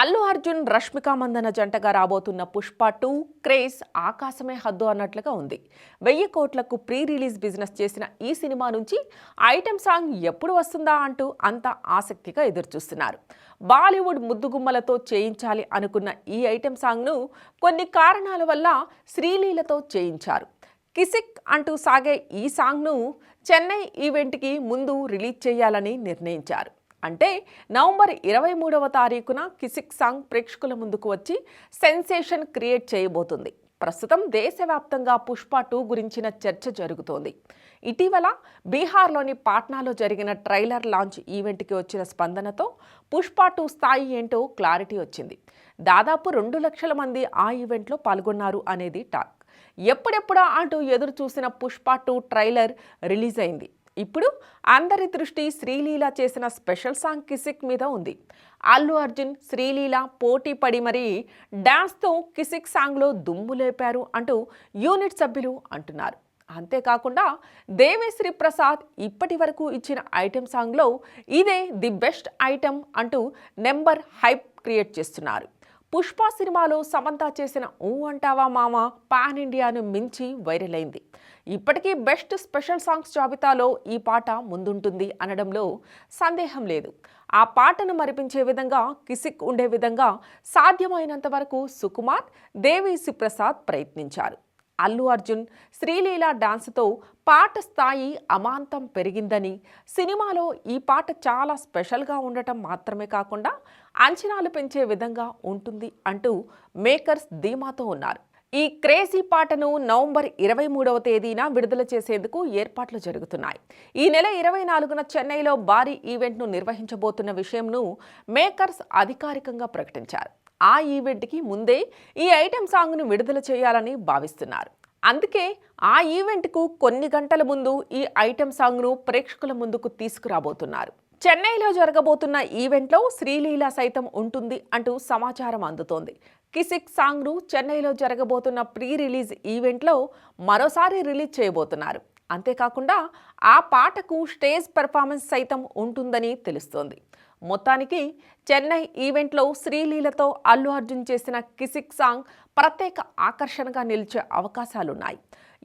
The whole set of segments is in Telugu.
అల్లు అర్జున్ రష్మిక మందన జంటగా రాబోతున్న పుష్ప టూ క్రేజ్ ఆకాశమే హద్దు అన్నట్లుగా ఉంది. వెయ్యి కోట్లకు ప్రీ రిలీజ్ బిజినెస్ చేసిన ఈ సినిమా నుంచి ఐటెం సాంగ్ ఎప్పుడు వస్తుందా అంటూ అంత ఆసక్తిగా ఎదురుచూస్తున్నారు. బాలీవుడ్ ముద్దుగుమ్మలతో చేయించాలి అనుకున్న ఈ ఐటెం సాంగ్ను కొన్ని కారణాల వల్ల శ్రీలీలతో చేయించారు. కిసిక్ అంటూ సాగే ఈ సాంగ్ను చెన్నై ఈవెంట్కి ముందు రిలీజ్ చేయాలని నిర్ణయించారు. అంటే నవంబర్ ఇరవై మూడవ తారీఖున కిసిక్ సాంగ్ ప్రేక్షకుల ముందుకు వచ్చి సెన్సేషన్ క్రియేట్ చేయబోతుంది. ప్రస్తుతం దేశవ్యాప్తంగా పుష్ప టూ గురించిన చర్చ జరుగుతోంది. ఇటీవల బీహార్లోని పాట్నాలో జరిగిన ట్రైలర్ లాంచ్ ఈవెంట్కి వచ్చిన స్పందనతో పుష్ప టూ స్థాయి ఏంటో క్లారిటీ వచ్చింది. దాదాపు రెండు లక్షల మంది ఆ ఈవెంట్లో పాల్గొన్నారు అనేది టాక్. ఎప్పుడెప్పుడా అంటూ ఎదురు చూసిన పుష్ప టూ ట్రైలర్ రిలీజ్ అయింది. ఇప్పుడు అందరి దృష్టి శ్రీలీల చేసిన స్పెషల్ సాంగ్ కిసిక్ మీద ఉంది. అల్లు అర్జున్ శ్రీలీల పోటీ పడి మరీ డ్యాన్స్తో కిసిక్ సాంగ్లో దుమ్ము లేపారు అంటూ యూనిట్ సభ్యులు అంటున్నారు. అంతేకాకుండా దేవేశ్రీ ప్రసాద్ ఇప్పటి వరకు ఇచ్చిన ఐటెం సాంగ్లో ఇదే ది బెస్ట్ ఐటెం అంటూ నెంబర్ హైప్ క్రియేట్ చేస్తున్నారు. పుష్ప సినిమాలో సమంత చేసిన ఊ అంటావా మామ పాన్ ఇండియాను మించి వైరల్ అయింది. ఇప్పటికీ బెస్ట్ స్పెషల్ సాంగ్స్ జాబితాలో ఈ పాట ముందుంటుంది అనడంలో సందేహం లేదు. ఆ పాటను మరిపించే విధంగా కిసిక్ ఉండే విధంగా సాధ్యమైనంత వరకు సుకుమార్ దేవి ప్రసాద్ ప్రయత్నించారు. అల్లు అర్జున్ శ్రీలీల డాన్స్తో పాట స్థాయి అమాంతం పెరిగిందని. సినిమాలో ఈ పాట చాలా స్పెషల్గా ఉండటం మాత్రమే కాకుండా అంచనాలు పెంచే విధంగా ఉంటుంది అంటూ మేకర్స్ ధీమాతో ఉన్నారు. ఈ క్రేజీ పాటను నవంబర్ ఇరవై మూడవ తేదీన విడుదల చేసేందుకు ఏర్పాట్లు జరుగుతున్నాయి. ఈ నెల ఇరవై నాలుగున చెన్నైలో భారీ ఈవెంట్ను నిర్వహించబోతున్న విషయంను మేకర్స్ అధికారికంగా ప్రకటించారు. ఆ ఈవెంట్కి ముందే ఈ ఐటెం సాంగ్ను విడుదల చేయాలని భావిస్తున్నారు. అందుకే ఆ ఈవెంట్కు కొన్ని గంటల ముందు ఈ ఐటెం సాంగ్ను ప్రేక్షకుల ముందుకు తీసుకురాబోతున్నారు. చెన్నైలో జరగబోతున్న ఈవెంట్లో శ్రీలీల సైతం ఉంటుంది అంటూ సమాచారం అందుతోంది. కిసిక్ సాంగ్ను చెన్నైలో జరగబోతున్న ప్రీ రిలీజ్ ఈవెంట్లో మరోసారి రిలీజ్ చేయబోతున్నారు. అంతేకాకుండా ఆ పాటకు స్టేజ్ పెర్ఫార్మెన్స్ సైతం ఉంటుందని తెలుస్తోంది. మొత్తానికి చెన్నై ఈవెంట్లో శ్రీలీలతో అల్లు అర్జున్ చేసిన కిసిక్ సాంగ్ ప్రత్యేక ఆకర్షణగా నిలిచే అవకాశాలున్నాయి.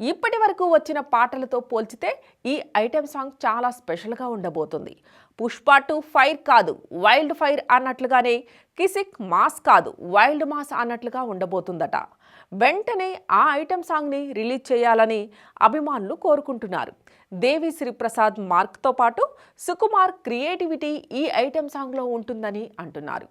ఇప్పటి వరకు వచ్చిన పాటలతో పోల్చితే ఈ ఐటెం సాంగ్ చాలా స్పెషల్గా ఉండబోతుంది. పుష్ప టు ఫైర్ కాదు వైల్డ్ ఫైర్ అన్నట్లుగానే కిసిక్ మాస్ కాదు వైల్డ్ మాస్ అన్నట్లుగా ఉండబోతుందట. వెంటనే ఆ ఐటెం సాంగ్ని రిలీజ్ చేయాలని అభిమానులు కోరుకుంటున్నారు. దేవి శ్రీప్రసాద్ మార్క్తో పాటు సుకుమార్ క్రియేటివిటీ ఈ ఐటెం సాంగ్లో ఉంటుందని అంటున్నారు.